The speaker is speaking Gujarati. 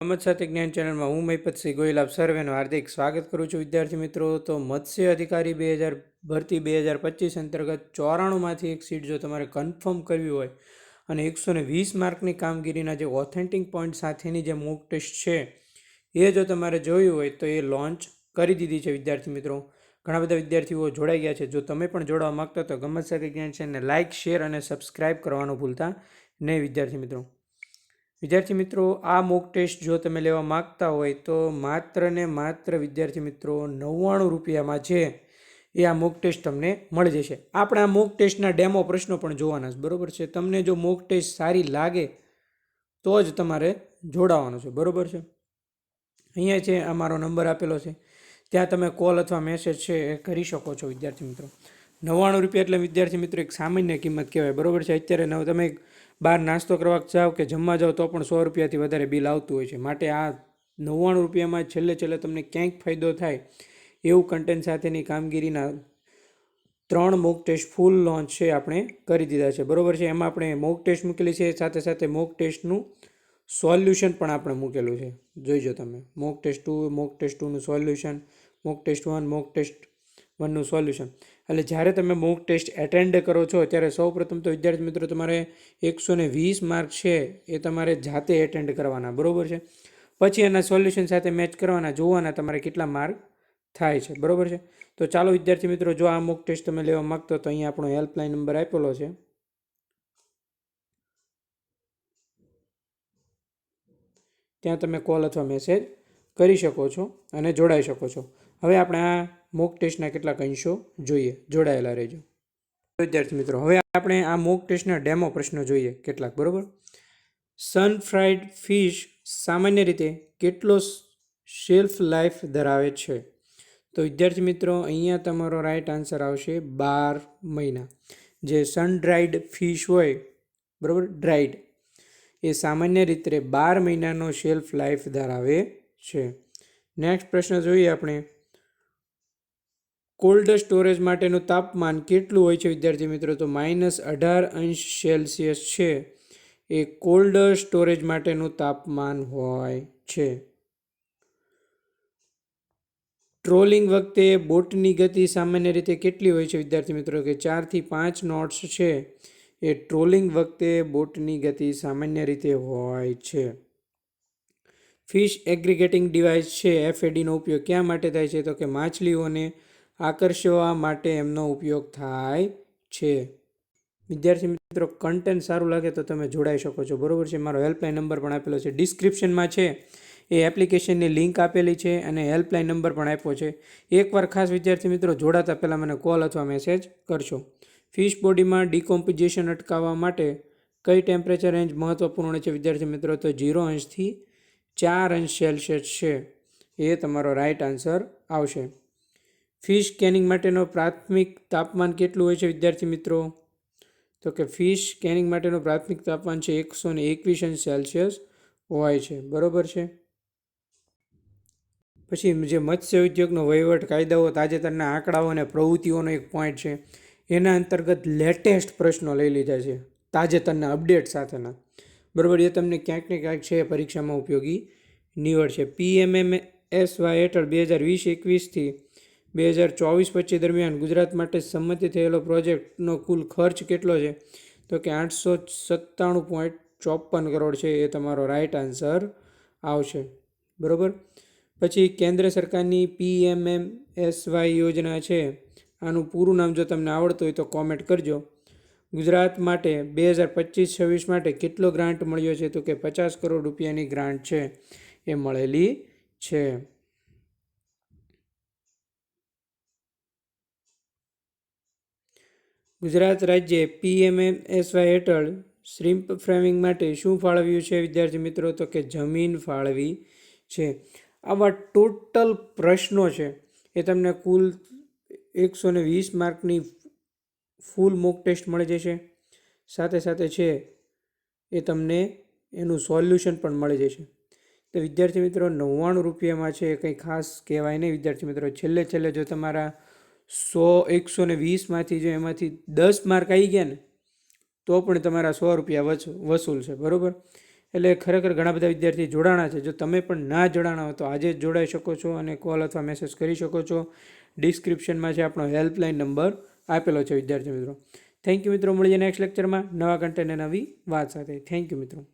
રમત સાથે જ્ઞાન ચેનલમાં હું મહિપતસિંહ ગોયલ આપ સર્વેનું હાર્દિક સ્વાગત કરું છું. વિદ્યાર્થી મિત્રો, તો મત્સ્ય અધિકારી બે હજાર, ભરતી બે હજાર પચીસ અંતર્ગત ચોરાણુંમાંથી એક સીટ જો તમારે કન્ફર્મ કરવી હોય અને એકસો ને વીસ માર્કની કામગીરીના જે ઓથેન્ટિક પોઈન્ટ સાથેની જે મોક ટેસ્ટ છે, એ જો તમારે જોયું હોય તો એ લોન્ચ કરી દીધી છે વિદ્યાર્થી મિત્રો. ઘણા બધા વિદ્યાર્થીઓ જોડાઈ ગયા છે. જો તમે પણ જોડાવા માગતા તો ગમત સાથે જ્ઞાન ચેનલને લાઇક શેર અને સબસ્ક્રાઇબ કરવાનું ભૂલતા નહીં વિદ્યાર્થી મિત્રો. વિદ્યાર્થી મિત્રો, આ મોક ટેસ્ટ જો તમે લેવા માગતા હોય તો માત્ર ને માત્ર વિદ્યાર્થી મિત્રો નવ્વાણું રૂપિયામાં છે એ આ મોક ટેસ્ટ તમને મળી જશે. આપણે આ મોક ટેસ્ટના ડેમો પ્રશ્નો પણ જોવાના છે, બરાબર છે? તમને જો મોક ટેસ્ટ સારી લાગે તો જ તમારે જોડાવાનું છે, બરોબર છે? અહીંયા છે, અમારો નંબર આપેલો છે. ત્યાં તમે કોલ અથવા મેસેજ છે એ કરી શકો છો વિદ્યાર્થી મિત્રો. નવ્વાણું રૂપિયા એટલે વિદ્યાર્થી મિત્રો એક સામાન્ય કિંમત કહેવાય, બરાબર છે? અત્યારે નવ, તમે બહાર નાસ્તો કરવા જાઓ કે જમવા જાઓ તો પણ સો રૂપિયાથી વધારે બિલ આવતું હોય છે. માટે આ નવ્વાણું રૂપિયામાં છેલ્લે છેલ્લે તમને ક્યાંક ફાયદો થાય એવું કન્ટેન્ટ સાથેની કામગીરીના ત્રણ મોક ટેસ્ટ ફૂલ લોન્ચ છે આપણે કરી દીધા છે. બરાબર છે? એમાં આપણે મોક ટેસ્ટ મૂકેલી છે. સાથે સાથે મોક ટેસ્ટનું સોલ્યુશન પણ આપણે મૂકેલું છે. જોઈજો તમે. Mock test two mock test ટુનું solution mock test one mock test વનનું solution. એટલે જ્યારે તમે મોક ટેસ્ટ એટેન્ડ કરો છો, ત્યારે સૌપ્રથમ તો વિદ્યાર્થી મિત્રો, તમારે એકસો ને વીસ માર્ક છે એ તમારે જાતે એટેન્ડ કરવાના, બરાબર છે? પછી એના સોલ્યુશન સાથે મેચ કરવાના, જોવાના તમારે કેટલા માર્ક થાય છે, બરોબર છે? તો ચાલો વિદ્યાર્થી મિત્રો, જો આ મોક ટેસ્ટ તમે લેવા માગતો તો અહીંયા આપણો હેલ્પલાઇન નંબર આપેલો છે. ત્યાં તમે કોલ અથવા મેસેજ કરી શકો છો અને જોડાઈ શકો છો. હવે આપણે આ મોક ટેસ્ટના કેટલાક અંશો જોઈએ. જોડાયેલા રહેજો. વિદ્યાર્થી મિત્રો, હવે આપણે આ મોક ટેસ્ટના ડેમો પ્રશ્નો જોઈએ કેટલાક, બરાબર? સનફ્રાઈડ ફિશ સામાન્ય રીતે કેટલો શેલ્ફ લાઈફ ધરાવે છે? તો વિદ્યાર્થી મિત્રો, અહીંયા તમારો રાઈટ આન્સર આવશે બાર મહિના. જે સનડ્રાઈડ ફિશ હોય, બરાબર? ડ્રાઈડ એ સામાન્ય રીતે બાર મહિનાનો શેલ્ફ લાઈફ ધરાવે છે. નેક્સ્ટ પ્રશ્ન જોઈએ આપણે. કોલ્ડ સ્ટોરેજ માટેનું તાપમાન કેટલું હોય છે, વિદ્યાર્થી મિત્રો? તો માઇનસ અઢાર અંશ સેલ્સિયસ છે. એ કોલ્ડ સ્ટોરેજ માટેનું તાપમાન હોય છે. ટ્રોલિંગ વખતે બોટની ગતિ સામાન્ય રીતે કેટલી હોય છે, વિદ્યાર્થી મિત્રો? કે ચારથી પાંચ નોટ્સ છે. એ ટ્રોલિંગ વખતે બોટની ગતિ સામાન્ય રીતે હોય છે. ફિશ એગ્રીગેટિંગ ડિવાઇસ છે, એફએડીનો ઉપયોગ ક્યાં માટે થાય છે? તો કે માછલીઓને આકર્ષવા માટે એમનો ઉપયોગ થાય છે. વિદ્યાર્થી મિત્રો કન્ટેન્ટ સારું લાગે તો તમે જોડાઈ શકો છો. બરોબર છે? મારો હેલ્પલાઇન નંબર પણ આપેલો છે. ડિસ્ક્રિપ્શનમાં છે. એ એપ્લિકેશનની લિંક આપેલી છે અને હેલ્પલાઇન નંબર પણ આપ્યો છે. એકવાર ખાસ વિદ્યાર્થી મિત્રો, જોડાતા પહેલાં મને કોલ અથવા મેસેજ કરશો. ફિશ બોડીમાં ડિકોમ્પોઝિશન અટકાવવા માટે કઈ ટેમ્પરેચર રેન્જ મહત્ત્વપૂર્ણ છે વિદ્યાર્થી મિત્રો? તો ઝીરો અંશથી ચાર અંશ સેલ્સિયસ છે. એ તમારો રાઈટ આન્સર આવશે. ફિશ સ્કેનિંગ માટેનો પ્રાથમિક તાપમાન કેટલું હોય છે, વિદ્યાર્થી મિત્રો? તો કે ફિશ સ્કેનિંગ માટેનું પ્રાથમિક તાપમાન છે એકસો ને એકવીસ અંશ સેલ્સિયસ હોય છે. બરાબર છે? પછી જે મત્સ્ય ઉદ્યોગનો વહીવટ કાયદાઓ, તાજેતરના આંકડાઓ અને પ્રવૃત્તિઓનો એક પોઈન્ટ છે. એના અંતર્ગત લેટેસ્ટ પ્રશ્નો લઈ લીધા છે. તાજેતરના અપડેટ સાથેના. બરાબર, એ તમને ક્યાંક ને ક્યાંક છે પરીક્ષામાં ઉપયોગી નીવડશે. પીએમએમ એસ વાય હેઠળ બે હજાર વીસ એકવીસથી બે હજાર ચોવીસ પચીસ દરમિયાન ગુજરાત માટે સંમતિ થયેલો પ્રોજેક્ટનો કુલ ખર્ચ કેટલો છે? તો કે આઠસો સત્તાણું પોઈન્ટ ચોપન કરોડ છે એ તમારો રાઈટ આન્સર આવશે. બરાબર? પછી કેન્દ્ર સરકારની પીએમએમ એસવાય યોજના છે. આનું પૂરું નામ જો તમને આવડતું હોય તો કોમેન્ટ કરજો. ગુજરાત માટે બે હજાર પચીસ છવ્વીસ માટે કેટલો ગ્રાન્ટ મળ્યો છે? તો કે પચાસ કરોડ રૂપિયાની ગ્રાન્ટ છે. એ મળેલી છે. ગુજરાત રાજ્યે પીએમએમ એસવાય હેઠળ શ્રીમ્પ ફ્રેમિંગ માટે શું ફાળવ્યું છે? વિદ્યાર્થી મિત્રો, તો કે જમીન ફાળવી છે. આવા ટોટલ પ્રશ્નો છે. એ તમને કુલ એકસો ને વીસ માર્કની ફૂલ મોક ટેસ્ટ મળી જશે. સાથે સાથે છે એ તમને એનું સોલ્યુશન પણ મળી જશે. તો વિદ્યાર્થી મિત્રો, નવ્વાણું રૂપિયામાં છે કંઈ ખાસ કહેવાય નહીં. વિદ્યાર્થી મિત્રો, છેલ્લે છેલ્લે જો તમારા સો, એકસો ને વીસમાંથી જો એમાંથી દસ માર્ક આવી ગયા ને, તો પણ તમારા સો રૂપિયા વસૂલ છે. બરાબર? એટલે ખરેખર ઘણા બધા વિદ્યાર્થી જોડાણા છે. જો તમે પણ ના જોડાણા હો તો આજે જ જોડાઈ શકો છો અને કોલ અથવા મેસેજ કરી શકો છો. ડિસ્ક્રિપ્શનમાં છે આપણો હેલ્પલાઇન નંબર આપેલો છે વિદ્યાર્થી મિત્રો. થેન્ક યુ મિત્રો. મળીએ નેક્સ્ટ લેક્ચરમાં નવા કન્ટેન્ટ નવી વાત સાથે. થેન્ક યુ મિત્રો.